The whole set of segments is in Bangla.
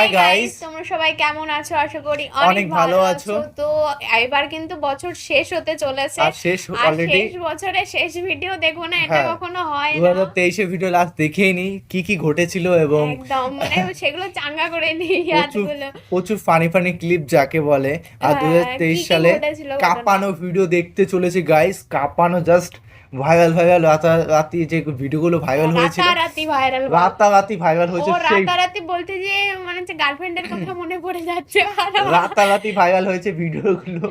হাই গাইস তোমরা সবাই কেমন আছো? আশা করি অনেক ভালো আছো। তো এবার কিন্তু বছর শেষ হতে চলেছে। আর শেষ অলরেডি শেষ বছরে শেষ ভিডিও দেখব না এটা হ্যাঁ। কখনো হয় না। হাজার তেইশে ভিডিও লাস্ট দেখেই নি কি কি ঘটেছিল এবং একদম। মানে সেগুলো চাঙ্গা করে নিই প্রচুর ইয়াদগুলো প্রচুর ফানি ফানি ক্লিপ যাকে বলে। আর দু হ্যাঁ, সালে? কাঁপানো ভিডিও দেখতে চলেছে গাইস কাঁপানো জাস্ট ভাইরাল ভাইরাল রাতারাতি যে ভিডিওগুলো ভাইরাল হয়েছিল। রাতারাতি ভাইরাল রাতারাতি ভাইরাল হয়েছে সেই রাতারাতি বলতে যে মানে হচ্ছে গার্লফ্রেন্ডের কথা মনে পড়ে যাচ্ছে। রাতারাতি ভাইরাল হয়েছে ভিডিওগুলো।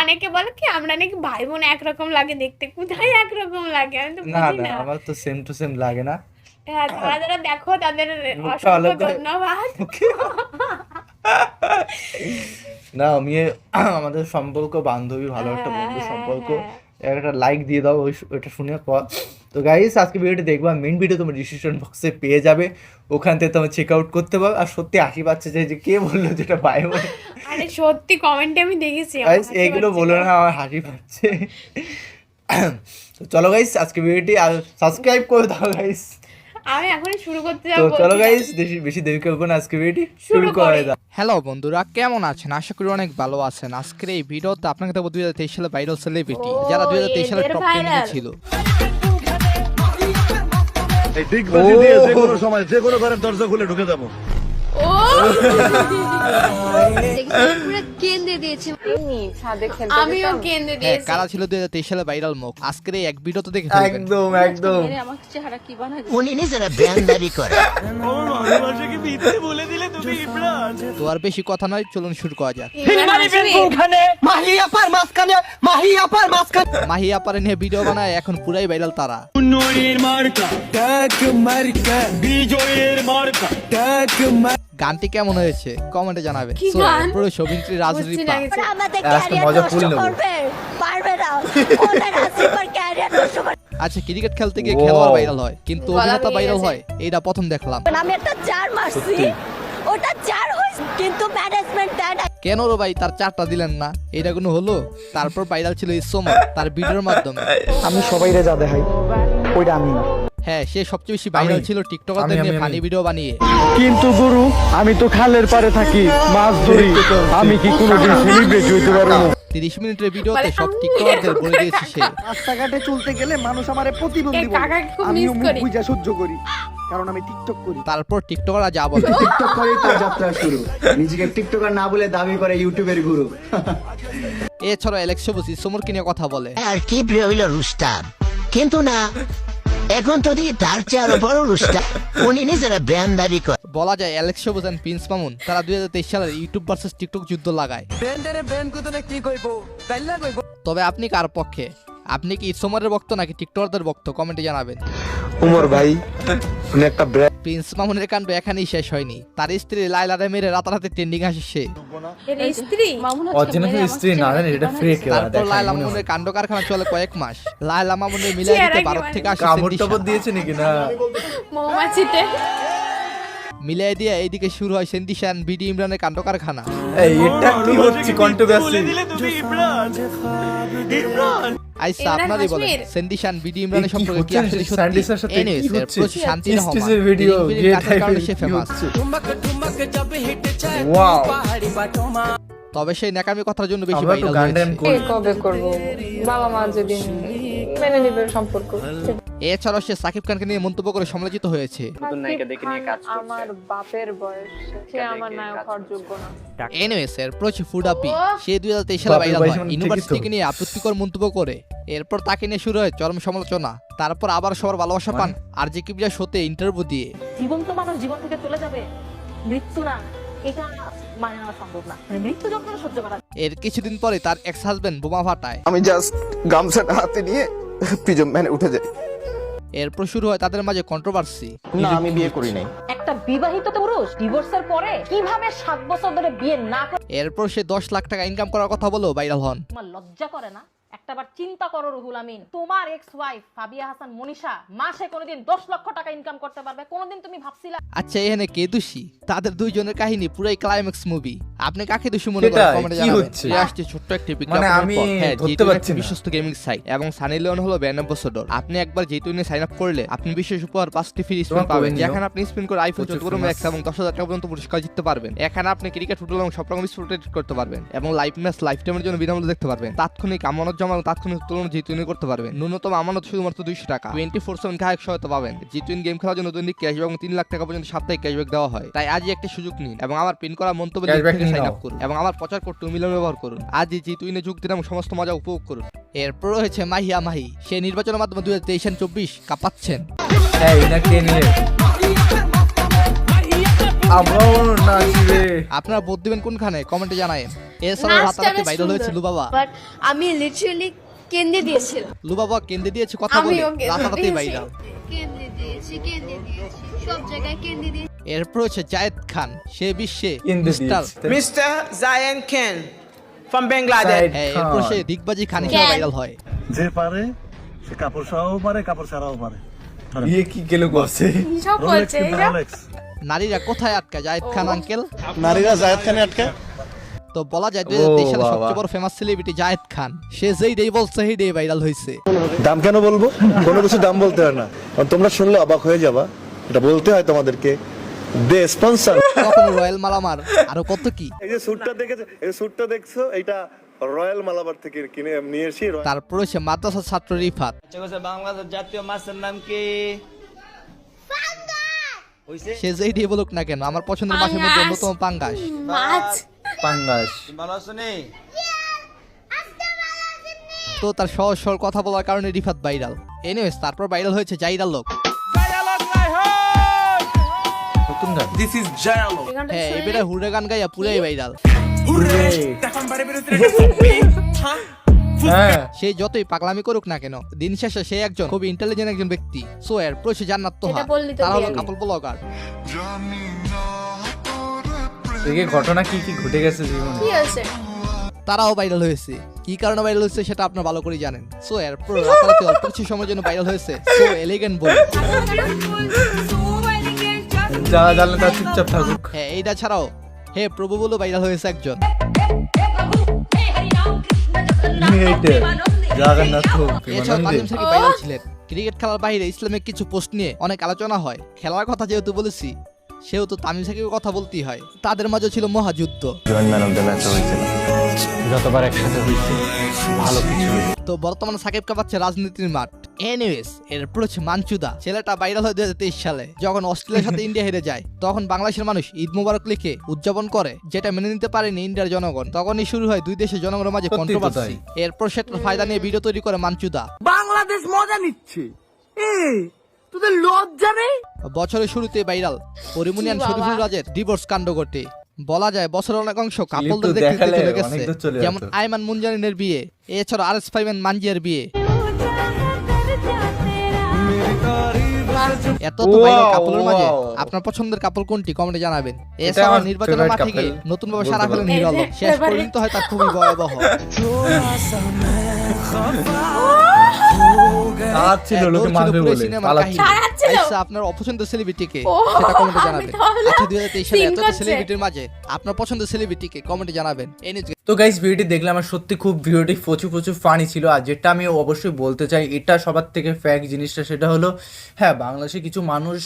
অনেকে বলে কি আমরা নাকি ভাই বোন একরকম লাগে দেখতে কোথায় একরকম লাগে? আমি তো না না আমার তো সেম টু সেম লাগে না। হ্যাঁ, যারা যারা দেখো তাদের মুখটা অসংখ্য ধন্যবাদ। না আমি আমাদের সম্পর্ক বান্ধবী ভালো একটা বন্ধু হ্যাঁ, সম্পর্ক। হ্যাঁ। একটা লাইক দিয়ে দাও ওই ওইটা শুনে পর তো গাইস আজকে ভিডিওটি দেখবা মেন ভিডিও তোমার ডিসক্রিপশন বক্সে পেয়ে যাবে। ওখান থেকে তোমার চেক আউট করতে পারো। আর সত্যি হাসি পাচ্ছে যে কে বলল যেটা বাই বলে। আরে সত্যি কমেন্টে আমি দেখেছি গাইস এগুলো বলো না আমার হাসি পাচ্ছে। তো চলো গাইস আজকে ভিডিওটি আর সাবস্ক্রাইব করে দাও গাইস আমি এখনই শুরু করতে তো চলো গাইস বেশি দেরি করব না আজকে ভিডিওটি শুরু করে দাও হ্যালো বন্ধুরা কেমন আছেন? আশা করি অনেক ভালো আছেন। আজকের এই ভিডিওতে আপনাকে দেবো দুই হাজার তেইশ সালে ভাইরাল সেলিব্রিটি যারা দুই হাজার তেইশ সালে টপ টেনে। ছিল। এই ডিগবাজি দিয়ে যে কোনো সময় যে কোনো ঘরের দরজা খুলে ঢুকে যাব। পুরো কেন্দ্রে দিয়েছে আমিও কেন্দ্রে হ্যাঁ দিয়েছি। কারা ছিল দুই হাজার তেইশ সালে ভাইরাল মুখ। আজকের এই এক ভিডিওতে দেখে ফেলবেন। একদম একদম। উনি নিজেরা ব্যান্ডারি করে। তো আর বেশি কথা নয় চলুন শুরু করা যাক। মাহি আপারে নিয়ে ভিডিও বানায় এখন পুরাই ভাইরাল তারা। গানটি কেমন হয়েছে? কমেন্টে জানাবে? পুরো আজকে মজা ফুল নেব। পারবে না। ওনার আসিফার ক্যারিয়ার আচ্ছা ক্রিকেট খেলতে গিয়ে. খেলোয়াড় ভাইরাল হয় কিন্তু অভিনেতা ভাইরাল হয় এটা প্রথম দেখলাম। আমি একটা চার মারছি। ওটা চার হয়েছে কিন্তু ম্যানেজমেন্ট দেয় কেন রে ভাই তার চারটা দিলেন না? এটা কোনো হলো? তারপর ভাইরাল ছিল ইসমর তার ভিডিওর মাধ্যমে। আমি সবাইরে যা দেখাই ওইটা আমি না। হ্যাঁ সে সবচেয়ে বেশি ভাইরাল ছিল টিকটকারদের নিয়ে ফানি ভিডিও বানিয়ে। কিন্তু গুরু আমি তো খালের পারে থাকি মাছ ধরি। আমি কি কোনোদিন সেলিব্রেট হইতে পারব? তিরিশ মিনিটের ভিডিওতে সব টিকটকারদের বলে দিয়েছে সে। রাস্তাঘাটে চলতে গেলে মানুষ আমারে প্রতিবন্ধী বলে। আমিও মুখ বুঝা সহ্য করি। কারণ আমি টিকটক করি। তারপর টিকটকাররা যা বলে। টিকটক করেই তার যাত্রা শুরু। নিজেকে টিকটকার না বলে দাবি করে ইউটিউবের গুরু। এছাড়া অ্যালেক্স সবুজ ইসমরকে নিয়ে কথা বলে। আর কি প্রিয় হইল রুস্তাম কিন্তু না এখন তো দিয়ে তার চেয়ে আরও বড় রুস্তাম উনি নিজেরা ব্যান্ডারি করে। বলা যায় অ্যালেক্স সবুজ এন্ড প্রিন্স মামুন তারা দুই হাজার তেইশ সালের ইউটিউব ভার্সেস টিকটক যুদ্ধ লাগায়। কি তবে আপনি কার পক্ষে? আপনি কি ইসমরের ভক্ত নাকি টিকটকারদের ভক্ত? কমেন্টে জানাবেন। উমর ভাই উনি একটা ব্র্যান্ড। প্রিন্স মামুনের কাণ্ড এখানেই শেষ হয়নি। তার স্ত্রী লাইলারে মেরে রাতারাতি ট্রেন্ডিং আসে সে। এর স্ত্রী? স্ত্রী না জানি এটা ফেক তারপর লাইলা মামুনের কাণ্ড কারখানা চলে কয়েক মাস। লাইলা মামুনের মিলাই দিতে ভারত থেকে আসে কামড় দিয়েছে নাকি না? মৌমাছিতে। মিলাই দিয়ে এইদিকে শুরু হয় সেন্ডিশান বিডি ইমরানের কাণ্ড কারখানা এই এটা কি হচ্ছে কন্ট্রোভার্সি আইসা আপনারই বলেন। বিডি ইমরানের সম্পর্কে কি আসলে সত্যি? এর? প্রচুর শান্তি রহমান ভিডিও, সে টাইপের কি ফেমাস? Wow! তবে সেই নাকামি কথার জন্য বেশি ভাইরাল হয়েছে। কবে করব? বাবা মা যেদিন মেনে নেবে সম্পর্ক। এছাড়াও সে সাকিব খানকে নিয়ে মন্তব্য করে সমালোচিত হয়েছে। আমার বাপের বয়স। সে আমার নায়ক হওয়ার যোগ্য না। এনিওয়েস এর প্রচুর ফুড আপি সে দুই হাজার তেইশ সালে বাপের ভাইরাল হয়। মানে ঠিকই ইউনিভার্সিটি তো। থেকে নিয়ে আপত্তিকর মন্তব্য করে। এরপর তাকে নিয়ে শুরু হয় চরম সমালোচনা। তারপর আবার সবার ভালোবাসা পান আর যে কিবিরা শোতে ইন্টারভিউ দিয়ে। জীবন তো মানুষ জীবন থেকে চলে যাবে। মৃত্যু না। এটা মানে নেওয়া সম্ভব না। মানে মৃত্যু যন্ত্রণা সহ্য করা এর কিছুদিন পরে তার এক্স হাজবেন্ড বোমা ফাটায়। আমি জাস্ট গামছাটা হাতে নিয়ে পিজম ম্যানে উঠে যাই এরপর শুরু হয় তাদের মাঝে কন্ট্রোভার্সি না আমি বিয়ে করি নাই। একটা বিবাহিত পুরুষ ডিভোর্সের পরে কীভাবে সাত বছর ধরে বিয়ে না করে এরপর সে দশ লাখ টাকা ইনকাম করার কথা বলেও ভাইরাল হন। তোমার লজ্জা করে না? একটাবার চিন্তা করো রুহুল আমিন। তোমার এক্স ওয়াইফ ফাবিয়া হাসান মনীষা মাসে কোনোদিন দশ লক্ষ টাকা ইনকাম করতে পারবে? কোনোদিন তুমি ভাবছিলা আচ্ছা এখানে কে দোষী? তাদের দুইজনের কাহিনী পুরাই ক্লাইম্যাক্স মুভি আপনি কাকে দোষী মনে করেন? কমেন্টে কি জানাবেন। হচ্ছে? আসছে ছোট্ট একটি মানে আমি হ্যাঁ ধরতে পারছি না। বিশ্বস্ত গেমিং সাইট এবং সানি লিওন হলো ব্র্যান্ড অ্যাম্বাসেডর আপনি একবার জিতুনে সাইন আপ করলে আপনি বিশেষ উপহার পাঁচটি ফ্রি স্পিন পাবেন। যেখানে আপনি স্পিন করে আইফোন চোদ্দ প্রো ম্যাক্স এবং দশ হাজার টাকা পর্যন্ত পুরস্কার জিততে পারবেন। এখানে আপনি ক্রিকেট ফুটবল এবং সব রকম স্পোর্ট করতে পারবেন এবং লাইভ ম্যাচ লাইফ টাইমের জন্য বিনামূল্যে দেখতে পারবেন। তাৎক্ষণিক আমানত জমা এবং তাৎক্ষণিক তুলনা জিতুনি করতে পারবেন। ন্যূনতম আমানত শুধুমাত্র দুইশো টাকা। টোয়েন্টি ফোর সেভেন গ্রাহক সহায়তা পাবেন। জিতুইন গেম খেলার জন্য দৈনিক ক্যাশব্যাক এবং তিন লাখ টাকা পর্যন্ত সাপ্তাহিক ক্যাশব্যাক দেওয়া হয়। তাই আজই একটি সুযোগ নিন এবং আমার পিন করা মন্তব্য সাইন। আপ করুন এবং আমার প্রচার কোড টু মিলিয়ন ব্যবহার করুন। আজই জি জিতুইনে যোগ দিন এবং সমস্ত মজা উপভোগ করুন। এরপর রয়েছে মাহিয়া মাহি সে নির্বাচনের মাধ্যমে দুই হাজার তেইশ চব্বিশ কাঁপাচ্ছেন। আপনারা ভোট দিবেন কোনখানে? কমেন্টে জানায় এছাড়াও রাতারাতি ভাইরাল হয়েছে বাবা বাট আমি লিটারালি কেন্দ্রে দিয়েছিলাম লুবাবা কেন্দ্রে দিয়েছে কথা বলে। রাতারাতি। কেন্দ্রে দিয়েছি। কেন্দ্রে দিয়েছি সব জায়গায় কেন্দ্রে দিয়েছি। এরপর হচ্ছে জায়েদ খান। সে বিশ্বে কেন্দ্রে স্টার দিয়েছে। Mr. Zion Ken from Bangladesh. Side হ্যাঁ এরপর সে দিগবাজি খান হিসেবে ভাইরাল হয়। যে পারে সে কাপড় সরাও পারে কাপড় ছাড়াও পারে। ইয়ে কি গেল গছে সব বলছে নারীরা কোথায় আটকা? জায়েদ খান আঙ্কেল নারীরা জায়েদ খানে আটকে? তো বলা যায় দুই সালে সবচেয়ে বড় ফেমাস সেলিব্রিটি জায়েদ খান। সে যেই ডে বলছে সেই ডে ভাইরাল হয়েছে দাম কেন বলব? কোনো কিছু দাম বলতে হয় না। কারণ তোমরা শুনলে অবাক হয়ে যাবা। এটা বলতে হয় তোমাদেরকে। দে স্পন্সর কখনো রয়্যাল মালামার? আরও কত কি? এই যে স্যুটটা দেখেছ এই স্যুটটা দেখছ এটা রয়্যাল মালাবার থেকে কিনে নিয়ে এসেছি তারপর হচ্ছে মাদ্রাসার ছাত্র রিফাত। বাংলাদেশ জাতীয় মাছের নাম কি? সে যেই ডে বলুক না কেন আমার পছন্দের মাসের মধ্যে অন্যতম পাঙ্গাস। মাছ। পাঙ্গাস। ভালো আছো নে? তো তার সহজ সরল কথা বলার কারণে রিফাত ভাইরাল। এনিওয়েজ তারপর ভাইরাল হয়েছে জাইরাল লোক। নতুন গান. হ্যাঁ এবারে হুড়ে গান গাইয়া পুরাই ভাইরাল। হ্যাঁ? সে যতই পাগলামি করুক না কেন দিন শেষে সে একজন খুব ইন্টেলিজেন্ট একজন ব্যক্তি। সো এর প্রসে জান্নাত তো এটা বললি তো তারা হলো কাপল ব্লগার দেখে ঘটনা কি কি ঘটে গেছে জীবনে? কি হয়েছে? তারাও ভাইরাল হয়েছে। কি কারণে ভাইরাল হয়েছে সেটা আপনার ভালো করে জানেন। সো এর পর রাতারাতি অল্প কিছু সময়ের জন্য ভাইরাল হয়েছে। সো এলিগেন্ট বল যারা জানলে তারা চুপচাপ থাকুক। হ্যাঁ এইটা ছাড়াও হে প্রভু বলে ভাইরাল হয়েছে একজন। ক্রিকেট খেলার বাইরে ইসলামিক কিছু পোস্ট নিয়ে অনেক আলোচনা হয়। খেলার কথা যেহেতু বলেছি সেহেতু তামিম সাকিবের কথা বলতেই হয়। তাদের মাঝে ছিল মহাযুদ্ধ। যতবার একসাথে হয়েছে ভালো কিছু তো বর্তমানে সাকিব কাপাচ্ছে রাজনীতির মাঠ। এনিওয়েজ এরপর হচ্ছে মানচুদা ছেলেটা ভাইরাল হয় দুই হাজার তেইশ সালে। যখন অস্ট্রেলিয়ার সাথে ইন্ডিয়া হেরে যায় তখন বাংলাদেশের মানুষ ঈদ মুবারক লিখে উদযাপন করে যেটা মেনে নিতে পারেনি ইন্ডিয়ার জনগণ। তখনই শুরু হয় দুই দেশের জনগণের মাঝে কন্ট্রোভার্সি এরপর সেটার ফায়দা নিয়ে ভিডিও তৈরি করে মানচুদা বাংলাদেশ মজা নিচ্ছে। তোদের লজ্জা নেই বছরের শুরুতে ভাইরাল পরিমুনিয়ান শরীফুল রাজের ডিভোর্স কাণ্ড ঘটে বলা যায় বছরের অনেক অংশ কাপলদের দেখতে চলে গেছে যেমন যেত। আইমান মুনজানিনের বিয়ে এছাড়া আর এস ফাইভেন মানজিয়ার বিয়ে এত তো ভাইরাল কাপলের মাঝে আপনার পছন্দের কাপল কোনটি কমেন্টে জানাবেন এছাড়া নির্বাচনের মাঠে গিয়ে নতুন ভাবে সারা। ফেলেন হিরো আলম এই যে শেষ পর্যন্ত হয় তার খুবই ভয়াবহ আর লোকে মারবে বলে। পালাচ্ছিল আচ্ছা, আপনার অপছন্দের সেলিব্রিটিকে সেটা কমেন্টে জানাবেন আচ্ছা দুই হাজার তেইশ সালে এত সেলিব্রিটির মাঝে আপনার পছন্দের সেলিব্রিটিকে কমেন্টে জানাবেন। এই নিউজ তো গাইস ভিডিওটি দেখলাম আমার সত্যি খুব ভিডিওটি প্রচুর প্রচুর ফানি ছিল। আর যেটা আমি অবশ্যই বলতে চাই এটা সবার থেকে ফ্যাক্ট জিনিসটা সেটা হলো হ্যাঁ বাংলাদেশে কিছু মানুষ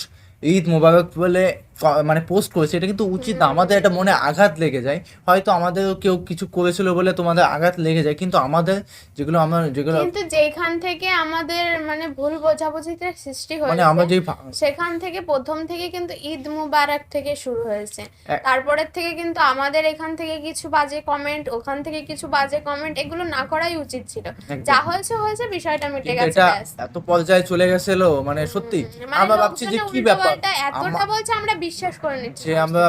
ঈদ মোবারক বলে মানে পোস্ট করেছে এটা কিন্তু উচিত না। আমাদের একটা মনে আঘাত লেগে যায়। হয়তো আমাদের কেউ কিছু করেছিল বলে তোমাদের আঘাত লেগে যায় কিন্তু আমাদের যেগুলো আমার যেগুলো কিন্তু যেখান থেকে আমাদের মানে ভুল বোঝাবুঝিতে সৃষ্টি মানে আমরা যে সেখান থেকে প্রথম থেকে কিন্তু ঈদ মুবারক থেকে শুরু হয়েছে। তারপরের থেকে কিন্তু আমাদের এখান থেকে কিছু বাজে কমেন্ট ওখান থেকে কিছু বাজে কমেন্ট এগুলো না করাই উচিত ছিল। যা হয়েছে হয়েছে বিষয়টা মিটে গেছে এটা এত পর্যায়ে চলে গেছিল মানে সত্যি। মানে আমরা ভাবছি যে কি ব্যাপার? এতটা বলছে আমরা বিশ্বাস করে নিচ্ছি যে আমরা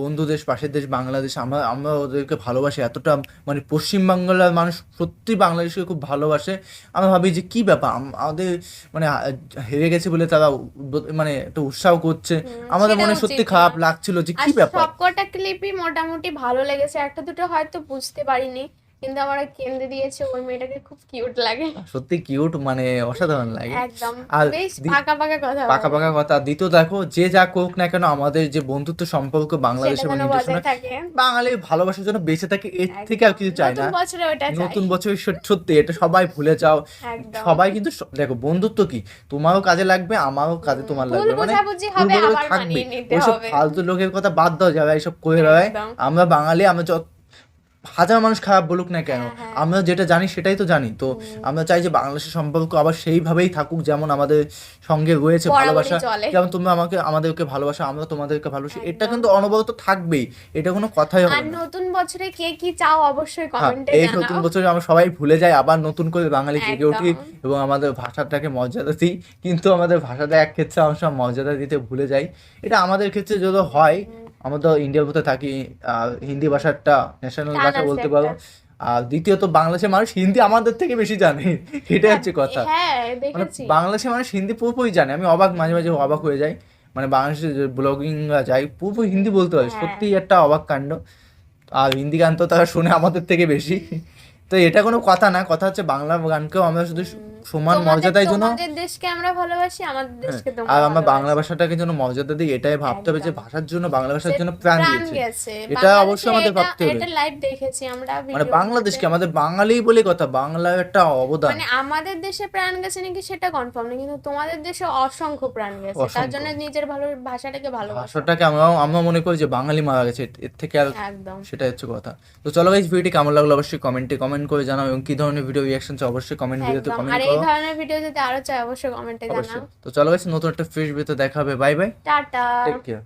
বন্ধু দেশ পাশের দেশ বাংলাদেশ আমরা আমরা ওদেরকে ভালোবাসি এতটা মানে পশ্চিমবাংলার মানুষ সত্যি বাংলাদেশকে খুব ভালোবাসে। আমরা ভাবি যে কি ব্যাপার? আমাদের মানে হেরে গেছে বলে তারা মানে একটা উৎসাহ করছে। আমাদের মনে সত্যি খারাপ লাগছিল যে কি ব্যাপার? সবকটা ক্লিপই মোটামুটি ভালো লেগেছে। একটা দুটো হয়তো বুঝতে পারিনি। কিন্তু আমার কেন্দ্রে দিয়েছে ওই মেয়েটাকে খুব কিউট লাগে। সত্যি কিউট মানে অসাধারণ লাগে। একদম। আর বেশ পাকা পাকা কথা পাকা পাকা কথা। দ্বিতীয় দেখো যে যা করুক না কেন আমাদের যে বন্ধুত্ব সম্পর্ক বাংলাদেশ এবং থাকে। বাঙালির ভালোবাসার জন্য বেঁচে থাকে এর থেকে আর কিছু চাই না। নতুন বছরে সত্যি এটা সবাই ভুলে যাও। সবাই কিন্তু দেখো বন্ধুত্ব কি? তোমারও কাজে লাগবে আমারও কাজে তোমার লাগবে। মানে বোঝাবুঝি ভুল হবে, আবার মানিয়ে নিতে ওইসব। ফালতু লোকের কথা বাদ দাও যারা এইসব করে একদম। আমরা বাঙালি আমরা যত হাজার মানুষ খারাপ বলুক না কেন হ্যাঁ, আমরা যেটা জানি সেটাই তো জানি। তো আমরা চাই যে বাংলাদেশের সম্পর্ক আবার সেইভাবেই থাকুক যেমন আমাদের সঙ্গে রয়েছে ভালোবাসা। যেমন তুমি আমাকে আমাদেরকে ভালোবাসা আমরা তোমাদেরকে ভালোবাসি। এটা। কিন্তু অনবরত থাকবেই এটা কোনো কথাই হবে না। নতুন বছরে কে কি চাও অবশ্যই হ্যাঁ, কমেন্টে এই নতুন বছরে আমরা সবাই ভুলে যাই আবার নতুন করে বাঙালি জেগে উঠি এবং আমাদের ভাষাটাকে মর্যাদা দিই কিন্তু আমাদের ভাষাটা এক ক্ষেত্রে আমরা সব মর্যাদা দিতে ভুলে যাই। এটা আমাদের ক্ষেত্রে যদি হয় আমরা তো ইন্ডিয়ার মধ্যে থাকি হিন্দি ভাষাটা ন্যাশনাল ভাষা বলতে। পারো। আর দ্বিতীয়ত বাংলাদেশের মানুষ হিন্দি আমাদের থেকে বেশি জানে। এটাই হচ্ছে কথা। হ্যাঁ মানে বাংলাদেশের মানুষ হিন্দি পুরোপুরি জানে। আমি অবাক মাঝে মাঝে অবাক হয়ে যাই। মানে বাংলাদেশের যে ব্লগিং যাই পুরোপুরি হিন্দি বলতে পারে হ্যাঁ। সত্যি একটা অবাক কাণ্ড। আর হিন্দি গান তো তারা শোনে আমাদের থেকে বেশি। তো এটা কোনো কথা না। কথা হচ্ছে বাংলা গানকেও আমরা শুধু সমান মর্যাদার জন্য তোমাদের দেশকে আমরা ভালোবাসি আমাদের দেশকে হ্যাঁ, তোমরা আর আমরা বাংলা ভাষাটাকে যেন মর্যাদা দিই এটাই ভাবতে হবে যে ভাষার জন্য বাংলা ভাষার জন্য প্রাণ দিয়েছে। এটা অবশ্যই আমাদের ভাবতে হবে। এটা লাইভ দেখেছি আমরা মানে বাংলাদেশকে আমাদের বাঙালি বলে কথা বাংলা একটা অবদান। মানে আমাদের দেশে প্রাণ গেছে নাকি সেটা কনফার্ম না কিন্তু তোমাদের দেশে অসংখ্য প্রাণ গেছে। তার জন্য নিজের ভালো ভাষাটাকে ভালোবাসো। ভাষাটাকে আমরাও আমরা মনে করি যে বাঙালি মারা গেছে এর- থেকে আর একদম। সেটা হচ্ছে কথা। তো চলো গাইজ ভিডিওটি কেমন লাগল অবশ্যই কমেন্টে কমেন্ট করে জানাও এবং কি ধরনের ভিডিও রিয়াকশন চাই অবশ্যই কমেন্ট ভিডিওতে কমেন্ট আর এই ধরনের ভিডিও যদি আরও চাই অবশ্যই কমেন্টে জানাও। তো চলো গাইস নতুন একটা ফ্রেশ ভিডিও দেখাবে bye bye tata. Take care